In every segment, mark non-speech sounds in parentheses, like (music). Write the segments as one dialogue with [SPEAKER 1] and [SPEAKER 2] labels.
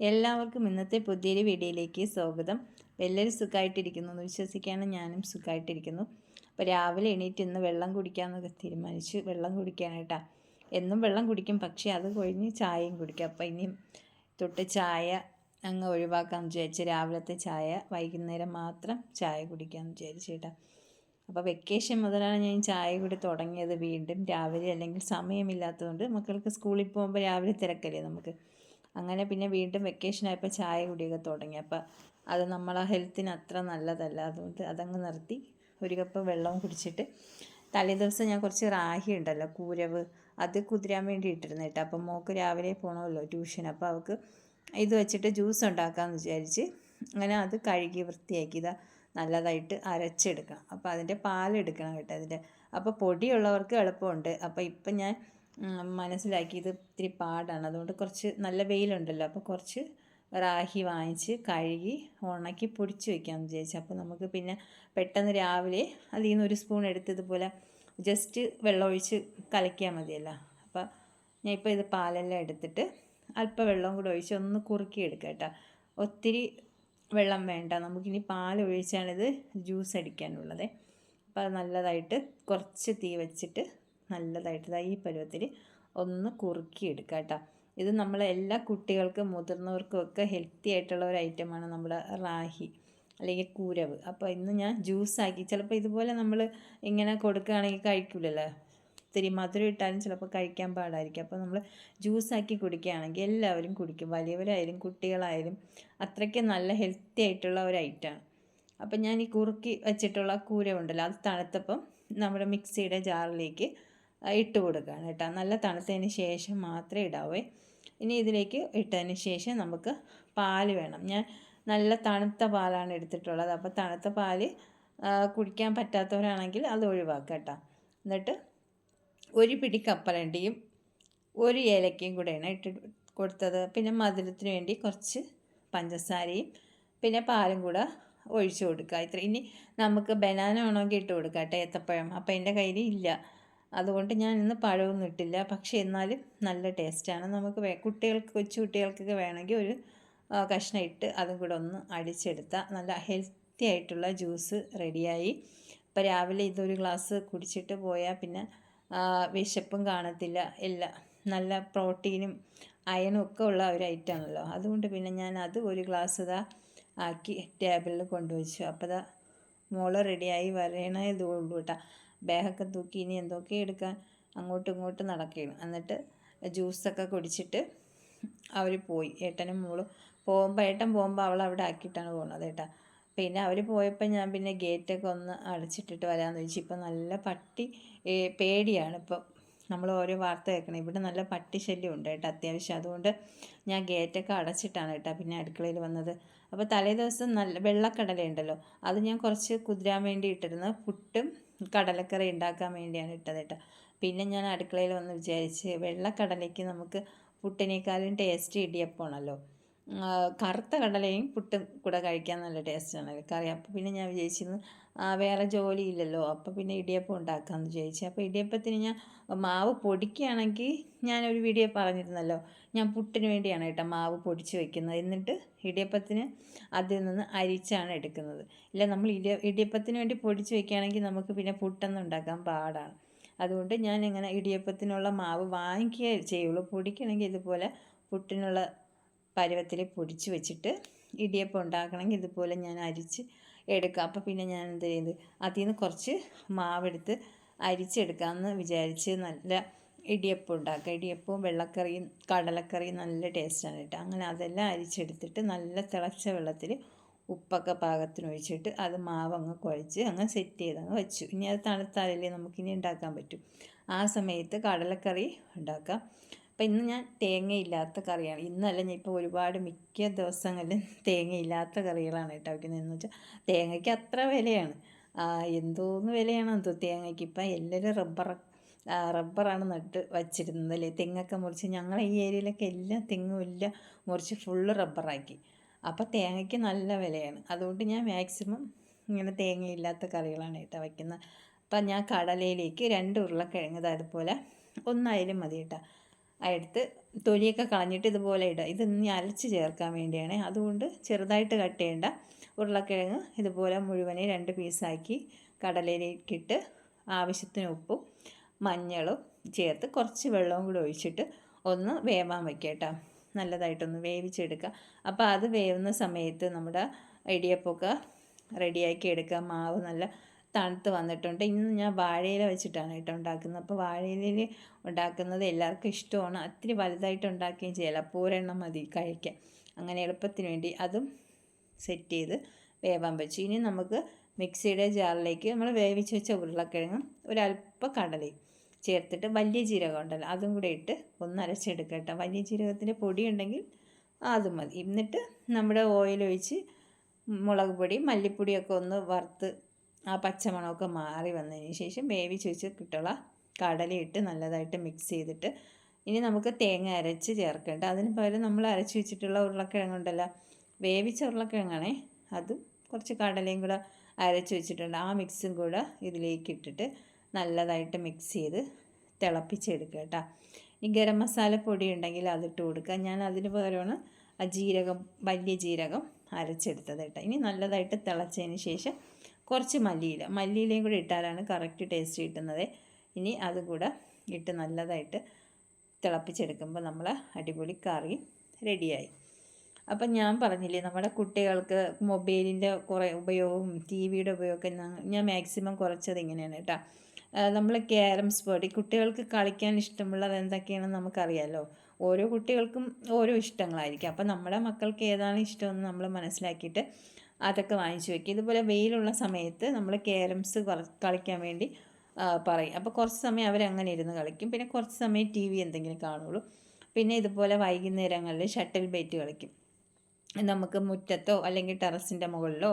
[SPEAKER 1] എല്ലാവർക്കും ഇന്നത്തെ പുതിയൊരു വീഡിയോയിലേക്ക് സ്വാഗതം. എല്ലാവരും സുഖമായിട്ടിരിക്കുന്നു എന്ന് വിശ്വസിക്കാനും ഞാനും സുഖമായിട്ടിരിക്കുന്നു. അപ്പോൾ രാവിലെ എണീറ്റ് ഇന്ന് വെള്ളം കുടിക്കാമെന്നൊക്കെ തീരുമാനിച്ചു. വെള്ളം കുടിക്കാനായിട്ടാ. എന്നും വെള്ളം കുടിക്കും പക്ഷേ അത് കഴിഞ്ഞ് ചായയും കുടിക്കും. അപ്പോൾ ഇനിയും തൊട്ട് ചായ അങ്ങ് ഒഴിവാക്കാമെന്ന് വിചാരിച്ച് രാവിലത്തെ ചായ വൈകുന്നേരം മാത്രം ചായ കുടിക്കാമെന്ന് വിചാരിച്ചു കേട്ടോ. അപ്പോൾ വെക്കേഷൻ മുതലാണ് ഞാൻ ചായ കൂടി തുടങ്ങിയത് വീണ്ടും രാവിലെ അല്ലെങ്കിൽ സമയമില്ലാത്തതുകൊണ്ട് മക്കൾക്ക് സ്കൂളിൽ പോകുമ്പോൾ രാവിലെ തിരക്കല്ലേ നമുക്ക്. അങ്ങനെ പിന്നെ വീണ്ടും വെക്കേഷൻ ആയപ്പോൾ ചായ കുടിയൊക്കെ തുടങ്ങി. അപ്പോൾ അത് നമ്മളെ ഹെൽത്തിന് അത്ര നല്ലതല്ല. അതുകൊണ്ട് അതങ്ങ് നിർത്തി. ഒരു കപ്പ് വെള്ളവും കുടിച്ചിട്ട് തലേ ദിവസം ഞാൻ കുറച്ച് റാഹി ഉണ്ടല്ലോ കൂരവ്. അത് കുതിരാൻ വേണ്ടി ഇട്ടിരുന്നു കേട്ടോ. അപ്പം മോക്ക് രാവിലെ പോകണമല്ലോ ട്യൂഷൻ അപ്പോൾ അവൾക്ക് ഇത് വെച്ചിട്ട് ജ്യൂസ് ഉണ്ടാക്കാമെന്ന് വിചാരിച്ച് അങ്ങനെ അത് കഴുകി വൃത്തിയാക്കി. ഇതാ നല്ലതായിട്ട് അരച്ചെടുക്കണം. അപ്പോൾ അതിന്റെ പാലെടുക്കണം കേട്ടോ അതിന്റെ അപ്പോൾ പൊടിയുള്ളവർക്ക് എളുപ്പമുണ്ട്. അപ്പോൾ ഇപ്പം ഞാൻ മനസ്സിലാക്കി. ഇത് ഇത്തിരി പാടാണ്. അതുകൊണ്ട് കുറച്ച് നല്ല വെയിലുണ്ടല്ലോ. അപ്പോൾ കുറച്ച് റാഹി വാങ്ങിച്ച് കഴുകി ഉണക്കി പൊടിച്ച് വെക്കാമെന്ന് വിചാരിച്ചു. അപ്പോൾ നമുക്ക് പിന്നെ പെട്ടെന്ന് രാവിലെ അതിൽ നിന്ന് ഒരു സ്പൂൺ എടുത്ത് ഇതുപോലെ ജസ്റ്റ് വെള്ളമൊഴിച്ച് കലക്കിയാൽ മതിയല്ലോ. അപ്പോൾ ഞാൻ ഇപ്പോൾ ഇത് പാലെല്ലാം എടുത്തിട്ട് അല്പം വെള്ളം കൂടെ ഒഴിച്ച് ഒന്ന് കുറുക്കി എടുക്കാം കേട്ടോ. ഒത്തിരി വെള്ളം വേണ്ട. നമുക്കിനി പാൽ ഒഴിച്ചാണിത് ജ്യൂസ് അടിക്കാനുള്ളത്. അപ്പോൾ അത് നല്ലതായിട്ട് കുറച്ച് തീ വെച്ചിട്ട് നല്ലതായിട്ട് ഈ പരുവത്തിൽ ഒന്ന് കുറുക്കി എടുക്കുക കേട്ടോ ഇത് നമ്മൾ എല്ലാ കുട്ടികൾക്കും മുതിർന്നവർക്കും ഒക്കെ ഹെൽത്തി ആയിട്ടുള്ള ഒരു ഐറ്റമാണ് നമ്മുടെ റാഹി അല്ലെങ്കിൽ കൂരവ്. അപ്പോൾ ഇന്ന് ഞാൻ ജ്യൂസാക്കി ചിലപ്പോൾ ഇതുപോലെ നമ്മൾ ഇങ്ങനെ കൊടുക്കുകയാണെങ്കിൽ കഴിക്കില്ലല്ലോ ഇത്തിരി മധുരം ഇട്ടാലും ചിലപ്പോൾ കഴിക്കാൻ പാടായിരിക്കും. അപ്പോൾ നമ്മൾ ജ്യൂസാക്കി കുടിക്കുകയാണെങ്കിൽ എല്ലാവരും കുടിക്കും. വലിയവരായാലും കുട്ടികളായാലും അത്രയ്ക്ക് നല്ല ഹെൽത്തി ആയിട്ടുള്ള ഒരു ഐറ്റമാണ് അപ്പം ഞാൻ ഈ കുറുക്കി വെച്ചിട്ടുള്ള കൂര ഉണ്ടല്ലോ അത് തണുത്തപ്പം നമ്മുടെ മിക്സിയുടെ ജാറിലേക്ക് ഇട്ട് കൊടുക്കുകയാണ് കേട്ടോ. നല്ല തണുത്തതിന് ശേഷം മാത്രമേ ഇടാവേ. ഇനി ഇതിലേക്ക് ഇട്ടതിന് ശേഷം നമുക്ക് പാൽ വേണം. ഞാൻ നല്ല തണുത്ത പാലാണ് എടുത്തിട്ടുള്ളത്. അപ്പോൾ തണുത്ത പാൽ കുടിക്കാൻ പറ്റാത്തവരാണെങ്കിൽ അത് ഒഴിവാക്കുക കേട്ടോ. എന്നിട്ട് ഒരു പിടി കപ്പലണ്ടിയും ഒരു ഏലക്കയും കൂടെയാണ് ഇട്ട് കൊടുത്തത്. പിന്നെ മധുരത്തിന് വേണ്ടി കുറച്ച് പഞ്ചസാരയും പിന്നെ പാലും കൂടെ ഒഴിച്ചു കൊടുക്കുക. ഇത്ര ഇനി നമുക്ക് ബനാന വേണമെങ്കിൽ ഇട്ട് കൊടുക്കാം കേട്ടോ ഏത്തപ്പഴം. അപ്പോൾ എന്റെ കയ്യിൽ ഇല്ല. അതുകൊണ്ട് ഞാൻ ഇന്ന് പഴമൊന്നും ഇട്ടില്ല. പക്ഷേ എന്നാലും നല്ല ടേസ്റ്റാണ്. നമുക്ക് കുട്ടികൾക്ക് കൊച്ചു കുട്ടികൾക്കൊക്കെ വേണമെങ്കിൽ ഒരു കഷ്ണം ഇട്ട് അതും കൂടെ ഒന്ന് അടിച്ചെടുത്താൽ നല്ല ഹെൽത്തി ആയിട്ടുള്ള ജ്യൂസ് റെഡിയായി. അപ്പോൾ രാവിലെ ഇതൊരു ഗ്ലാസ് കുടിച്ചിട്ട് പോയാൽ പിന്നെ വിശപ്പും കാണത്തില്ല. ഇല്ല നല്ല പ്രോട്ടീനും അയണും ഒക്കെ ഉള്ള ഒരു ഐറ്റമാണല്ലോ. അതുകൊണ്ട് പിന്നെ ഞാൻ അത് ഒരു ഗ്ലാസ് ഇതാ ആക്കി ടേബിളിൽ കൊണ്ടുവച്ചു. അപ്പോൾ ഇതാ മോൾ റെഡിയായി വരണേ ഇതുള്ളൂ കേട്ടോ. ബാഗൊക്കെ തൂക്കി ഇനി എന്തൊക്കെ എടുക്കാൻ അങ്ങോട്ടും ഇങ്ങോട്ടും നടക്കുകയാണ്. എന്നിട്ട് ജ്യൂസൊക്കെ കുടിച്ചിട്ട് അവർ പോയി. ഏട്ടനും മോളും പോകുമ്പോൾ ഏട്ടൻ പോകുമ്പോൾ അവൾ അവിടെ ആക്കിയിട്ടാണ് പോകുന്നത് ഏട്ടാ പിന്നെ അവർ പോയപ്പോൾ ഞാൻ പിന്നെ ഗേറ്റൊക്കെ ഒന്ന് അടച്ചിട്ടിട്ട് വരാമെന്ന് ചോദിച്ചു. ഇപ്പം നല്ല പട്ടി പേടിയാണ് ഇപ്പം. നമ്മൾ ഓരോ വാർത്ത കേൾക്കണം. ഇവിടെ നല്ല പട്ടി ശല്യം ഉണ്ട് കേട്ടോ അത്യാവശ്യം. അതുകൊണ്ട് ഞാൻ ഗേറ്റൊക്കെ അടച്ചിട്ടാണ് കേട്ടോ പിന്നെ അടുക്കളയിൽ വന്നത്. അപ്പോൾ തലേ ദിവസം നല്ല വെള്ളക്കടല ഉണ്ടല്ലോ അത് ഞാൻ കുറച്ച് കുതിരാൻ വേണ്ടി ഇട്ടിരുന്നു പുട്ടും കടലക്കറി ഉണ്ടാക്കാൻ വേണ്ടിയാണ് ഇട്ടത് കേട്ടോ. പിന്നെ ഞാൻ അടുക്കളയിൽ വന്ന് വിചാരിച്ച് വെള്ളക്കടലയ്ക്ക് നമുക്ക് പുട്ടിനേക്കാളും ടേസ്റ്റ് ഇടിയപ്പമാണല്ലോ. കറുത്ത കടലയും പുട്ടും കൂടെ കഴിക്കാൻ നല്ല ടേസ്റ്റാണ് കറി അപ്പോൾ പിന്നെ ഞാൻ വിചാരിച്ചിരുന്നു വേറെ ജോലിയില്ലല്ലോ അപ്പോൾ പിന്നെ ഇടിയപ്പം ഉണ്ടാക്കാമെന്ന് വിചാരിച്ചു. അപ്പോൾ ഇടിയപ്പത്തിന് ഞാൻ മാവ് പൊടിക്കുകയാണെങ്കിൽ ഞാനൊരു വീഡിയോ പറഞ്ഞിരുന്നല്ലോ. ഞാൻ പുട്ടിന് വേണ്ടിയാണ് കേട്ടോ മാവ് പൊടിച്ച് വെക്കുന്നത്. എന്നിട്ട് ഇടിയപ്പത്തിന് അതിൽ നിന്ന് അരിച്ചാണ് എടുക്കുന്നത്. ഇല്ല നമ്മൾ ഇടിയ ഇടിയപ്പത്തിന് വേണ്ടി പൊടിച്ച് വെക്കുകയാണെങ്കിൽ നമുക്ക് പിന്നെ പുട്ടൊന്നും ഉണ്ടാക്കാൻ പാടാണ്. അതുകൊണ്ട് ഞാൻ ഇങ്ങനെ ഇടിയപ്പത്തിനുള്ള മാവ് വാങ്ങിക്കുകയേ ചെയ്യുള്ളൂ. പൊടിക്കണമെങ്കിൽ ഇതുപോലെ പുട്ടിനുള്ള പരുവത്തിൽ പൊടിച്ച് വെച്ചിട്ട് ഇടിയപ്പം ഉണ്ടാക്കണമെങ്കിൽ ഇതുപോലെ ഞാൻ അരിച്ച് എടുക്കുക അപ്പോൾ പിന്നെ ഞാൻ എന്ത് ചെയ്ത്? അതിൽ നിന്ന് കുറച്ച് മാവെടുത്ത് അരിച്ചെടുക്കാമെന്ന് വിചാരിച്ച് നല്ല ഇടിയപ്പം ഉണ്ടാക്കുക. ഇടിയപ്പവും വെള്ളക്കറിയും കടലക്കറിയും നല്ല ടേസ്റ്റാണ് കേട്ടോ. അങ്ങനെ അതെല്ലാം അരിച്ചെടുത്തിട്ട് നല്ല തിളച്ച വെള്ളത്തിൽ ഉപ്പൊക്കെ പാകത്തിന് ഒഴിച്ചിട്ട് അത് മാവ് അങ്ങ് കുഴച്ച് അങ്ങ് സെറ്റ് ചെയ്ത് അങ്ങ് വെച്ചു. ഇനി അത് തണുത്താലല്ലേ നമുക്കിനി ഉണ്ടാക്കാൻ പറ്റും. ആ സമയത്ത് കടലക്കറി ഉണ്ടാക്കാം. അപ്പം ഇന്ന് ഞാൻ തേങ്ങയില്ലാത്ത കറിയാണ്. ഇന്നല്ല ഞാൻ ഇപ്പോൾ ഒരുപാട് മിക്ക ദിവസങ്ങളിലും (laughs) തേങ്ങയില്ലാത്ത കറികളാണ് കേട്ടോ വയ്ക്കുന്നത് എന്ന് വെച്ചാൽ തേങ്ങയ്ക്ക് അത്ര വിലയാണ്. എന്തോന്ന് വിലയാണ് എന്തോ തേങ്ങയ്ക്ക്. ഇപ്പം എല്ലാവരും റബ്ബർ റബ്ബറാണ് നട്ട് വച്ചിരുന്നത് അല്ലേ? തെങ്ങൊക്കെ മുറിച്ച്. ഞങ്ങളെ ഈ ഏരിയയിലൊക്കെ എല്ലാം തെങ്ങും ഇല്ല മുറിച്ച് ഫുള്ള് റബ്ബറാക്കി. അപ്പോൾ തേങ്ങയ്ക്ക് നല്ല വിലയാണ്. അതുകൊണ്ട് ഞാൻ മാക്സിമം ഇങ്ങനെ തേങ്ങയില്ലാത്ത കറികളാണ് കേട്ടോ വയ്ക്കുന്നത് അപ്പം ഞാൻ കടലയിലേക്ക് രണ്ട് ഉരുളക്കിഴങ്ങ് അതുപോലെ ഒന്നായാലും മതി കേട്ടോ. എടുത്ത് തൊലിയൊക്കെ കളഞ്ഞിട്ട് ഇതുപോലെ ഇടുക. ഇത് ഇനി അരച്ച് ചേർക്കാൻ വേണ്ടിയാണ്. അതുകൊണ്ട് ചെറുതായിട്ട് കട്ട് ചെയ്യേണ്ട ഉരുളക്കിഴങ്ങ് ഇതുപോലെ മുഴുവനെ രണ്ട് പീസാക്കി കടലയിലേക്കിട്ട് ആവശ്യത്തിന് ഉപ്പും മഞ്ഞളും ചേർത്ത് കുറച്ച് വെള്ളവും കൂടി ഒഴിച്ചിട്ട് ഒന്ന് വേവാൻ വയ്ക്കുക കേട്ടോ. നല്ലതായിട്ടൊന്ന് വേവിച്ചെടുക്കുക. അപ്പോൾ അത് വേവുന്ന സമയത്ത് നമ്മുടെ ഇടിയപ്പമൊക്കെ റെഡിയാക്കി എടുക്കുക. മാവ് നല്ല തണുത്ത് വന്നിട്ടുണ്ട്. ഇന്ന് ഞാൻ വാഴയില വെച്ചിട്ടാണ് കേട്ടോ ഉണ്ടാക്കുന്നത്. അപ്പോൾ വാഴയിലയിൽ ഉണ്ടാക്കുന്നത് എല്ലാവർക്കും ഇഷ്ടമാണ്. അത്തിരി വലുതായിട്ട് ഉണ്ടാക്കുകയും ചെയ്യല പൂരെണ്ണം മതി കഴിക്കാൻ. അങ്ങനെ എളുപ്പത്തിന് വേണ്ടി അതും സെറ്റ് ചെയ്ത് വേവാൻ വെച്ചു. ഇനി നമുക്ക് മിക്സിയുടെ ജാറിലേക്ക് നമ്മൾ വേവിച്ച് വെച്ച ഉരുളക്കിഴങ്ങും ഒരല്പ കടലയും ചേർത്തിട്ട് വലിയ ജീരകം ഉണ്ടല്ലോ അതും കൂടെ ഇട്ട് ഒന്ന് അരച്ചെടുക്കട്ടെ വലിയ ജീരകത്തിന്റെ പൊടി ഉണ്ടെങ്കിൽ അതും മതി. എന്നിട്ട് നമ്മുടെ ഓയിൽ ഒഴിച്ച് മുളക് പൊടി മല്ലിപ്പൊടിയൊക്കെ ഒന്ന് വറുത്ത് ആ പച്ചമണമൊക്കെ മാറി വന്നതിന് ശേഷം വേവിച്ച് വെച്ച് കിട്ടുള്ള കടലയിട്ട് നല്ലതായിട്ട് മിക്സ് ചെയ്തിട്ട് ഇനി നമുക്ക് തേങ്ങ അരച്ച് ചേർക്കേണ്ട. അതിന് പകരം നമ്മൾ അരച്ച് വെച്ചിട്ടുള്ള ഉരുളക്കിഴങ്ങുണ്ടല്ലോ വേവിച്ച ഉരുളക്കിഴങ്ങാണേ അതും കുറച്ച് കടലയും കൂടെ അരച്ച് വെച്ചിട്ടുണ്ട്. ആ മിക്സും കൂടെ ഇതിലേക്ക് ഇട്ടിട്ട് നല്ലതായിട്ട് മിക്സ് ചെയ്ത് തിളപ്പിച്ചെടുക്കുക കേട്ടോ. ഈ ഗരം മസാല പൊടി ഉണ്ടെങ്കിൽ അതിട്ട് കൊടുക്കുക. ഞാൻ അതിന് പകരമാണ് ആ ജീരകം വലിയ ജീരകം അരച്ചെടുത്തത് കേട്ടോ. ഇനി നല്ലതായിട്ട് തിളച്ചതിന് ശേഷം കുറച്ച് മല്ലിയില. മല്ലിയിലയും കൂടി ഇട്ടാലാണ് കറക്റ്റ് ടേസ്റ്റ് കിട്ടുന്നത്. ഇനി അതും കൂടെ ഇട്ട് നല്ലതായിട്ട് തിളപ്പിച്ചെടുക്കുമ്പോൾ നമ്മൾ അടിപൊളി കറി റെഡിയായി അപ്പം ഞാൻ പറഞ്ഞില്ലേ നമ്മുടെ കുട്ടികൾക്ക് മൊബൈലിന്റെ കുറേ ഉപയോഗവും ടി വിയുടെ ഉപയോഗമൊക്കെ ഞാൻ മാക്സിമം കുറച്ചത് ഇങ്ങനെയാണ് കേട്ടോ. നമ്മൾ ക്യാരംസ് ബോർഡ് കുട്ടികൾക്ക് കളിക്കാൻ ഇഷ്ടമുള്ളത് എന്തൊക്കെയാണെന്ന് നമുക്കറിയാമല്ലോ ഓരോ കുട്ടികൾക്കും ഓരോ ഇഷ്ടങ്ങളായിരിക്കും. അപ്പം നമ്മുടെ മക്കൾക്ക് ഏതാണ് ഇഷ്ടമെന്ന് നമ്മൾ മനസ്സിലാക്കിയിട്ട് അതൊക്കെ വാങ്ങിച്ചു വെക്കുക ഇതുപോലെ വെയിലുള്ള സമയത്ത് നമ്മൾ ക്യാരംസ് കളിക്കാൻ വേണ്ടി പറയും. അപ്പോൾ കുറച്ച് സമയം അവരങ്ങനെ ഇരുന്ന് കളിക്കും. പിന്നെ കുറച്ച് സമയം ടി വി എന്തെങ്കിലും കാണുള്ളൂ. പിന്നെ ഇതുപോലെ വൈകുന്നേരങ്ങളിൽ ഷട്ടിൽ ബേറ്റ് കളിക്കും. നമുക്ക് മുറ്റത്തോ അല്ലെങ്കിൽ ടെറസിന്റെ മുകളിലോ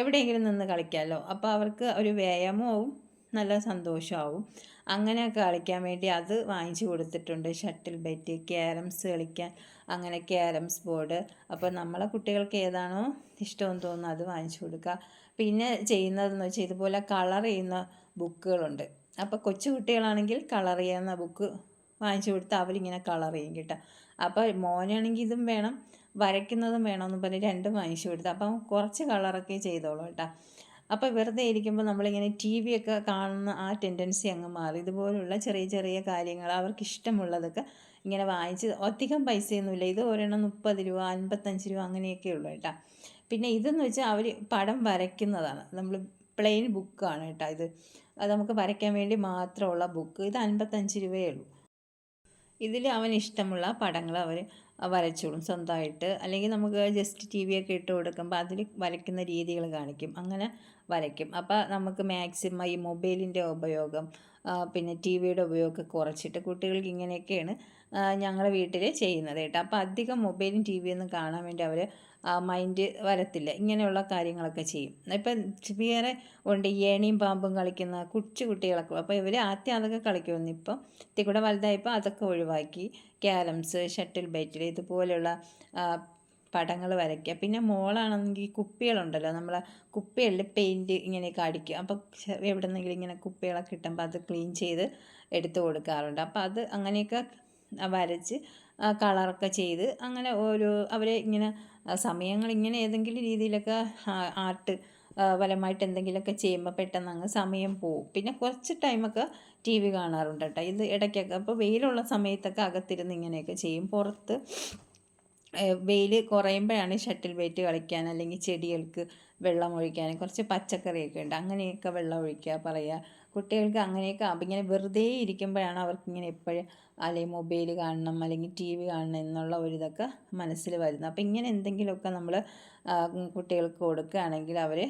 [SPEAKER 1] എവിടെയെങ്കിലും നിന്ന് കളിക്കാമല്ലോ അപ്പോൾ അവർക്ക് ഒരു വ്യായാമവും നല്ല സന്തോഷമാവും. അങ്ങനെയൊക്കെ കളിക്കാൻ വേണ്ടി അത് വാങ്ങിച്ചു കൊടുത്തിട്ടുണ്ട്. ഷട്ടിൽ ബെറ്റ് ക്യാരംസ് കളിക്കാൻ. അങ്ങനെ ക്യാരംസ് ബോർഡ് അപ്പോൾ നമ്മളെ കുട്ടികൾക്ക് ഏതാണോ ഇഷ്ടമെന്ന് തോന്നുന്നു അത് വാങ്ങിച്ചു കൊടുക്കുക. പിന്നെ ചെയ്യുന്നതെന്ന് വെച്ചാൽ ഇതുപോലെ കളർ ചെയ്യുന്ന ബുക്കുകളുണ്ട്. അപ്പോൾ കൊച്ചു കുട്ടികളാണെങ്കിൽ കളർ ചെയ്യുന്ന ബുക്ക് വാങ്ങിച്ചു കൊടുത്ത് അവരിങ്ങനെ കളർ ചെയ്യും കേട്ടോ. അപ്പോൾ മോനാണെങ്കിൽ ഇതും വേണം വരയ്ക്കുന്നതും വേണമെന്ന് പറഞ്ഞ് രണ്ടും വാങ്ങിച്ചു കൊടുത്തു. അപ്പം കുറച്ച് കളറൊക്കെ ചെയ്തോളൂ കേട്ടോ. അപ്പോൾ വെറുതെ ഇരിക്കുമ്പോൾ നമ്മളിങ്ങനെ ടി വി ഒക്കെ കാണുന്ന ആ ടെൻഡൻസി അങ്ങ് മാറി. ഇതുപോലുള്ള ചെറിയ ചെറിയ കാര്യങ്ങൾ അവർക്ക് ഇഷ്ടമുള്ളതൊക്കെ ഇങ്ങനെ വായിച്ച് അധികം പൈസയൊന്നുമില്ല. ഇത് ഒരെണ്ണം മുപ്പത് രൂപ അൻപത്തഞ്ച് രൂപ അങ്ങനെയൊക്കെ ഉള്ളൂ കേട്ടോ. പിന്നെ ഇതെന്ന് വെച്ചാൽ അവർ പടം വരയ്ക്കുന്നതാണ്. നമ്മൾ പ്ലെയിൻ ബുക്കാണ് കേട്ടോ ഇത്. അത് നമുക്ക് വരയ്ക്കാൻ വേണ്ടി മാത്രമുള്ള ബുക്ക് ഇത് അൻപത്തഞ്ച് രൂപയേ ഉള്ളൂ. ഇതിൽ അവന് ഇഷ്ടമുള്ള പടങ്ങൾ അവർ വരച്ചോളും സ്വന്തമായിട്ട്. അല്ലെങ്കിൽ നമുക്ക് ജസ്റ്റ് ടി വി ഒക്കെ ഇട്ട് കൊടുക്കുമ്പോൾ അതിൽ വരയ്ക്കുന്ന രീതികൾ കാണിക്കും. അങ്ങനെ വരയ്ക്കും. അപ്പോൾ നമുക്ക് മാക്സിമം ഈ മൊബൈലിന്റെ ഉപയോഗം പിന്നെ ടി വിയുടെ ഉപയോഗമൊക്കെ കുറച്ചിട്ട് കുട്ടികൾക്ക് ഇങ്ങനെയൊക്കെയാണ് ഞങ്ങളുടെ വീട്ടിൽ ചെയ്യുന്നത് കേട്ടോ. അപ്പോൾ അധികം മൊബൈലും ടി ഒന്നും കാണാൻ വേണ്ടി അവർ മൈൻഡ് വരത്തില്ല. ഇങ്ങനെയുള്ള കാര്യങ്ങളൊക്കെ ചെയ്യും. ഇപ്പം വേറെ ഉണ്ട് ഏണിയും പാമ്പും കളിക്കുന്ന കുച്ചു കുട്ടികളൊക്കെ. അപ്പോൾ ഇവർ ആദ്യം അതൊക്കെ കളിക്കുമെന്ന് ഇപ്പം ഇത്തിരി വലുതായപ്പോൾ അതൊക്കെ ഒഴിവാക്കി. ക്യാരംസ് ഷട്ടിൽ ബൈറ്റിൽ ഇതുപോലെയുള്ള പടങ്ങൾ വരയ്ക്കുക. പിന്നെ മോളാണെങ്കിൽ കുപ്പികളുണ്ടല്ലോ. നമ്മൾ കുപ്പികളിൽ പെയിന്റ് ഇങ്ങനെയൊക്കെ അടിക്കുക അപ്പോൾ എവിടെ നിന്നെങ്കിലും ഇങ്ങനെ കുപ്പികളൊക്കെ കിട്ടുമ്പോൾ അത് ക്ലീൻ ചെയ്ത് എടുത്തു കൊടുക്കാറുണ്ട്. അപ്പോൾ അത് അങ്ങനെയൊക്കെ വരച്ച് കളറൊക്കെ ചെയ്ത് അങ്ങനെ ഓരോ അവരെ ഇങ്ങനെ സമയങ്ങൾ ഇങ്ങനെ ഏതെങ്കിലും രീതിയിലൊക്കെ ആർട്ട് പരമായിട്ട് എന്തെങ്കിലുമൊക്കെ ചെയ്യുമ്പോൾ പെട്ടെന്ന് അങ്ങ് സമയം പോവും. പിന്നെ കുറച്ച് ടൈമൊക്കെ ടി വി കാണാറുണ്ട് കേട്ടോ. ഇത് ഇടയ്ക്കൊക്കെ. അപ്പോൾ വെയിലുള്ള സമയത്തൊക്കെ അകത്തിരുന്ന് ഇങ്ങനെയൊക്കെ ചെയ്യും. പുറത്ത് വെയിൽ കുറയുമ്പോഴാണ് ഷട്ടിൽ ബേറ്റ് കളിക്കാൻ അല്ലെങ്കിൽ ചെടികൾക്ക് വെള്ളം ഒഴിക്കാൻ കുറച്ച് പച്ചക്കറിയൊക്കെ ഉണ്ട് അങ്ങനെയൊക്കെ വെള്ളം ഒഴിക്കുക പറയുക. കുട്ടികൾക്ക് അങ്ങനെയൊക്കെ അപ്പം ഇങ്ങനെ വെറുതെ ഇരിക്കുമ്പോഴാണ് അവർക്ക് ഇങ്ങനെ എപ്പോഴും അല്ലെങ്കിൽ മൊബൈൽ കാണണം അല്ലെങ്കിൽ ടി വി കാണണം എന്നുള്ള ഒരു ഇതൊക്കെ മനസ്സിൽ വരുന്നത്. അപ്പം ഇങ്ങനെ എന്തെങ്കിലുമൊക്കെ നമ്മൾ കുട്ടികൾക്ക് കൊടുക്കുകയാണെങ്കിൽ അവർ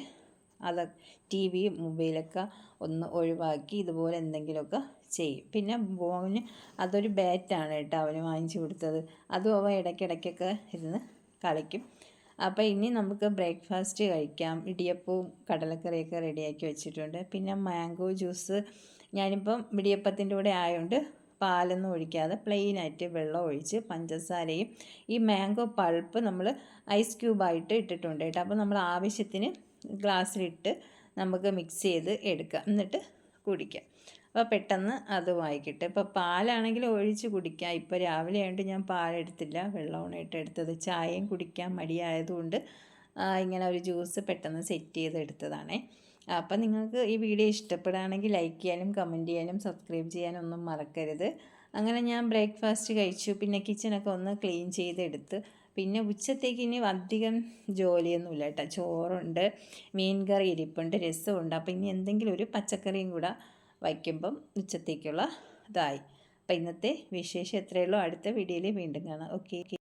[SPEAKER 1] അത് ടി വി മൊബൈലൊക്കെ ഒന്ന് ഒഴിവാക്കി ഇതുപോലെ എന്തെങ്കിലുമൊക്കെ ചെയ്യും. പിന്നെ ബോവിന് അതൊരു ബാറ്റാണ് കേട്ടോ അവന് വാങ്ങിച്ചു കൊടുത്തത്. അതും അവ ഇടയ്ക്കിടയ്ക്കൊക്കെ ഇരുന്ന് കളിക്കും. അപ്പോൾ ഇനി നമുക്ക് ബ്രേക്ക്ഫാസ്റ്റ് കഴിക്കാം. ഇടിയപ്പവും കടലക്കറിയൊക്കെ റെഡിയാക്കി വെച്ചിട്ടുണ്ട്. പിന്നെ മാംഗോ ജ്യൂസ് ഞാനിപ്പം ഇടിയപ്പത്തിന്റെ കൂടെ ആയതുകൊണ്ട് പാലൊന്നും ഒഴിക്കാതെ പ്ലെയിനായിട്ട് വെള്ളം ഒഴിച്ച് പഞ്ചസാരയും ഈ മാംഗോ പൾപ്പ് നമ്മൾ ഐസ് ക്യൂബായിട്ട് ഇട്ടിട്ടുണ്ട് കേട്ടോ. അപ്പോൾ നമ്മൾ ആവശ്യത്തിന് ഗ്ലാസ്സിലിട്ട് നമുക്ക് മിക്സ് ചെയ്ത് എടുക്കാം. എന്നിട്ട് കുടിക്കാം. അപ്പോൾ പെട്ടെന്ന് അത് വായിക്കട്ടെ. ഇപ്പോൾ പാലാണെങ്കിൽ ഒഴിച്ച് കുടിക്കാം. ഇപ്പോൾ രാവിലെ ആയതുകൊണ്ട് ഞാൻ പാലെടുത്തില്ല. വെള്ളമാണ് എടുത്തത് ചായയും കുടിക്കാൻ മടിയായതുകൊണ്ട് ഇങ്ങനെ ഒരു ജ്യൂസ് പെട്ടെന്ന് സെറ്റ് ചെയ്തെടുത്തതാണേ. അപ്പം നിങ്ങൾക്ക് ഈ വീഡിയോ ഇഷ്ടപ്പെടുകയാണെങ്കിൽ ലൈക്ക് ചെയ്യാനും കമന്റ് ചെയ്യാനും സബ്സ്ക്രൈബ് ചെയ്യാനും ഒന്നും മറക്കരുത്. അങ്ങനെ ഞാൻ ബ്രേക്ക്ഫാസ്റ്റ് കഴിച്ചു. പിന്നെ കിച്ചണൊക്കെ ഒന്ന് ക്ലീൻ ചെയ്തെടുത്ത്. പിന്നെ ഉച്ചത്തേക്ക് ഇനി അധികം ജോലിയൊന്നുമില്ല കേട്ടോ. ചോറുണ്ട് മീൻ കറി ഇരിപ്പുണ്ട് രസമുണ്ട്. അപ്പോൾ ഇനി എന്തെങ്കിലും ഒരു പച്ചക്കറിയും കൂടെ വയ്ക്കുമ്പം ഉച്ചത്തേക്കുള്ള ഇതായി. അപ്പം ഇന്നത്തെ വിശേഷം എത്രയുള്ളൂ അടുത്ത വീഡിയോയിൽ വീണ്ടും കാണാം. ഓക്കെ